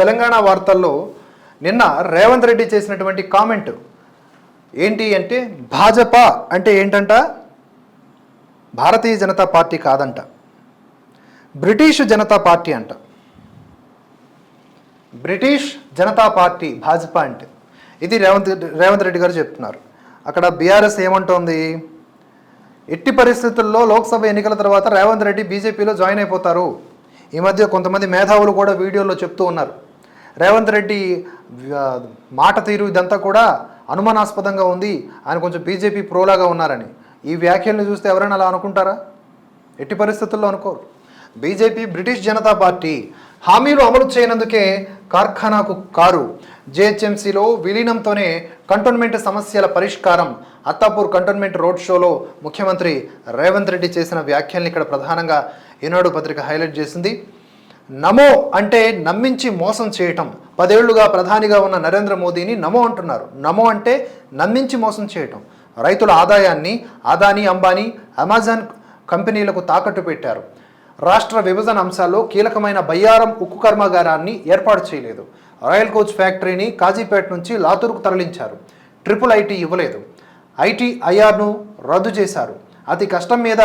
తెలంగాణ వార్తల్లో నిన్న రేవంత్ రెడ్డి చేసినటువంటి కామెంట్ ఏంటి అంటే భాజపా అంటే ఏంటంట? భారతీయ జనతా పార్టీ కాదంట. బ్రిటిష్ జనతా పార్టీ అంట. బ్రిటిష్ జనతా పార్టీ భాజపా అంటే. ఇది రేవంత్ రేవంత్ రెడ్డి గారు చెప్తున్నారు. అక్కడ బీఆర్ఎస్ ఏమంటోంది? ఎట్టి పరిస్థితుల్లో లోక్సభ ఎన్నికల తర్వాత రేవంత్ రెడ్డి బీజేపీలో జాయిన్ అయిపోతారు. ఈ మధ్య కొంతమంది మేధావులు కూడా వీడియోలో చెప్తూ ఉన్నారు. రేవంత్ రెడ్డి మాట తీరు ఇదంతా కూడా అనుమానాస్పదంగా ఉంది. ఆయన కొంచెం బీజేపీ ప్రోలాగా ఉన్నారని. ఈ వ్యాఖ్యలను చూస్తే ఎవరైనా అలా అనుకుంటారా? ఎట్టి పరిస్థితుల్లో అనుకోరు. బీజేపీ బ్రిటిష్ జనతా పార్టీ హామీలు అమలు చేయనందుకే కార్ఖానాకు కారు. జిహెచ్ఎంసీలో విలీనంతోనే కంటోన్మెంట్ సమస్యల పరిష్కారం. అత్తాపూర్ కంటోన్మెంట్ రోడ్ షోలో ముఖ్యమంత్రి రేవంత్ రెడ్డి చేసిన వ్యాఖ్యల్ని ఇక్కడ ప్రధానంగా ఈనాడు పత్రిక హైలైట్ చేసింది. నమో అంటే నమ్మించి మోసం చేయటం. పదేళ్ళుగా ప్రధానిగా ఉన్న నరేంద్ర మోదీని నమో అంటున్నారు. నమో అంటే నమ్మించి మోసం చేయటం. రైతుల ఆదాయాన్ని అదానీ అంబానీ అమెజాన్ కంపెనీలకు తాకట్టు పెట్టారు. రాష్ట్ర విభజన అంశాల్లో కీలకమైన బయ్యారం ఉక్కు కర్మాగారాన్ని ఏర్పాటు చేయలేదు. రాయల్ కోచ్ ఫ్యాక్టరీని కాజీపేట నుంచి లాతూరుకు తరలించారు. ట్రిపుల్ ఐటీ ఇవ్వలేదు. ఐటీ ఐఆర్ను రద్దు చేశారు. అతి కష్టం మీద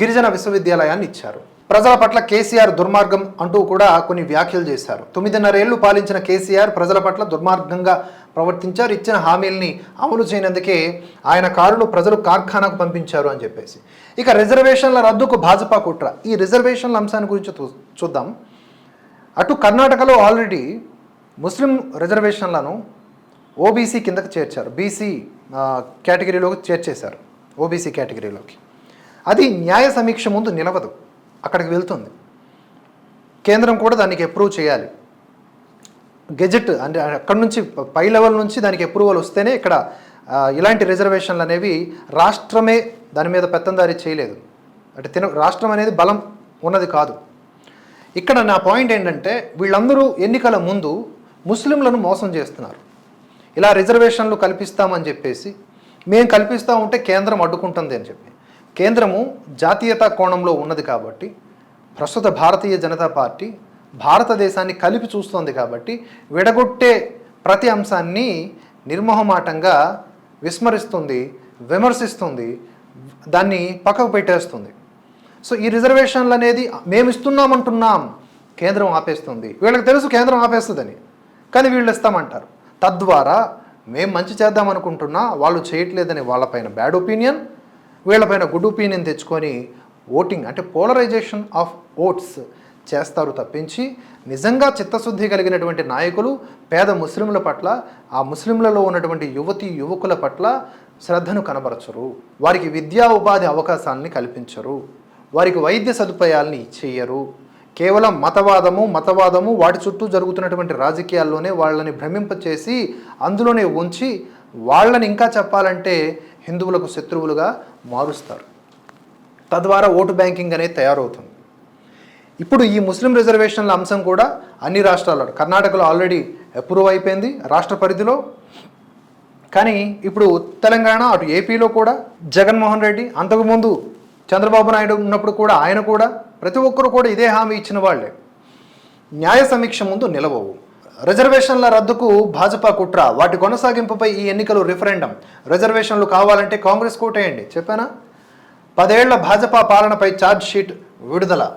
గిరిజన విశ్వవిద్యాలయాన్ని ఇచ్చారు. ప్రజల పట్ల కేసీఆర్ దుర్మార్గం అంటూ కూడా కొన్ని వ్యాఖ్యలు చేశారు. తొమ్మిదిన్నరేళ్ళు పాలించిన కేసీఆర్ ప్రజల పట్ల దుర్మార్గంగా ప్రవర్తించారు. ఇచ్చిన హామీల్ని అమలు చేయనందుకే ఆయన కారులు ప్రజలు కార్ఖానాకు పంపించారు అని చెప్పేసి. ఇక రిజర్వేషన్ల రద్దుకు భాజపా కుట్ర. ఈ రిజర్వేషన్ల అంశాన్ని గురించి చూ- చూద్దాం. అటు కర్ణాటకలో ఆల్రెడీ ముస్లిం రిజర్వేషన్లను ఓబీసీ కిందకు చేర్చారు. బీసీ కేటగిరీలోకి చేర్చేశారు. ఓబీసీ కేటగిరీలోకి. అది న్యాయ సమీక్ష ముందు నిలవదు. అక్కడికి వెళ్తుంది. కేంద్రం కూడా దానికి అప్రూవ్ చేయాలి. గెజెట్ అంటే అక్కడి నుంచి పై లెవెల్ నుంచి దానికి అప్రూవల్ వస్తేనే ఇక్కడ ఇలాంటి రిజర్వేషన్లు అనేవి రాష్ట్రమే దాని మీద పెత్తందారి చేయలేదు. అంటే తిన రాష్ట్రం అనేది బలం ఉన్నది కాదు. ఇక్కడ నా పాయింట్ ఏంటంటే వీళ్ళందరూ ఎన్నికల ముందు ముస్లింలను మోసం చేస్తున్నారు. ఇలా రిజర్వేషన్లు కల్పిస్తామని చెప్పేసి మేము కల్పిస్తూ ఉంటే కేంద్రం అడ్డుకుంటుంది అని చెప్పి. కేంద్రము జాతీయతా కోణంలో ఉన్నది కాబట్టి ప్రస్తుత భారతీయ జనతా పార్టీ భారతదేశాన్ని కలిపి చూస్తోంది కాబట్టి విడగొట్టే ప్రతి అంశాన్ని నిర్మోహమాటంగా విస్మరిస్తుంది విమర్శిస్తుంది దాన్ని పక్కకు పెట్టేస్తుంది. సో ఈ రిజర్వేషన్లు అనేది మేము ఇస్తున్నామంటున్నాం కేంద్రం ఆపేస్తుంది. వీళ్ళకి తెలుసు కేంద్రం ఆపేస్తుందని కానీ వీళ్ళు ఇస్తామంటారు. తద్వారా మేము మంచి చేద్దాం అనుకుంటున్నా వాళ్ళు చేయట్లేదని వాళ్ళపైన బ్యాడ్ ఒపీనియన్ వీళ్ళపైన గుడ్ ఒపీనియన్ తెచ్చుకొని ఓటింగ్ అంటే పోలరైజేషన్ ఆఫ్ ఓట్స్ చేస్తారు తప్పించి నిజంగా చిత్తశుద్ధి కలిగినటువంటి నాయకులు పేద ముస్లింల పట్ల ఆ ముస్లింలలో ఉన్నటువంటి యువతి యువకుల పట్ల శ్రద్ధను కనబరచరు. వారికి విద్యా ఉపాధి అవకాశాలని కల్పించరు. వారికి వైద్య సదుపాయాలని ఇచ్చేయరు. కేవలం మతవాదము మతవాదము వాటి చుట్టూ జరుగుతున్నటువంటి రాజకీయాల్లోనే వాళ్ళని భ్రమింపచేసి అందులోనే ఉంచి వాళ్ళని ఇంకా చెప్పాలంటే హిందువులకు శత్రువులుగా మారుస్తారు. తద్వారా ఓటు బ్యాంకింగ్ అనేది తయారవుతుంది. ఇప్పుడు ఈ ముస్లిం రిజర్వేషన్ల అంశం కూడా అన్ని రాష్ట్రాల్లో కర్ణాటకలో ఆల్రెడీ అప్రూవ్ అయిపోయింది రాష్ట్ర పరిధిలో. కానీ ఇప్పుడు తెలంగాణ అటు ఏపీలో కూడా జగన్మోహన్ రెడ్డి అంతకుముందు చంద్రబాబు నాయుడు ఉన్నప్పుడు కూడా ఆయన కూడా ప్రతి ఒక్కరు కూడా ఇదే హామీ ఇచ్చిన వాళ్ళే. న్యాయ సమీక్ష ముందు నిలవవు. రిజర్వేషన్ల రద్దుకు భాజపా కుట్ర. వాటి కొనసాగింపుపై ఈ ఎన్నికలు రిఫరెండం. రిజర్వేషన్లు కావాలంటే కాంగ్రెస్ కోటేయండి. చెప్పానా? పదేళ్ళ భాజపా పాలనపై ఛార్జ్ షీట్ విడుదల.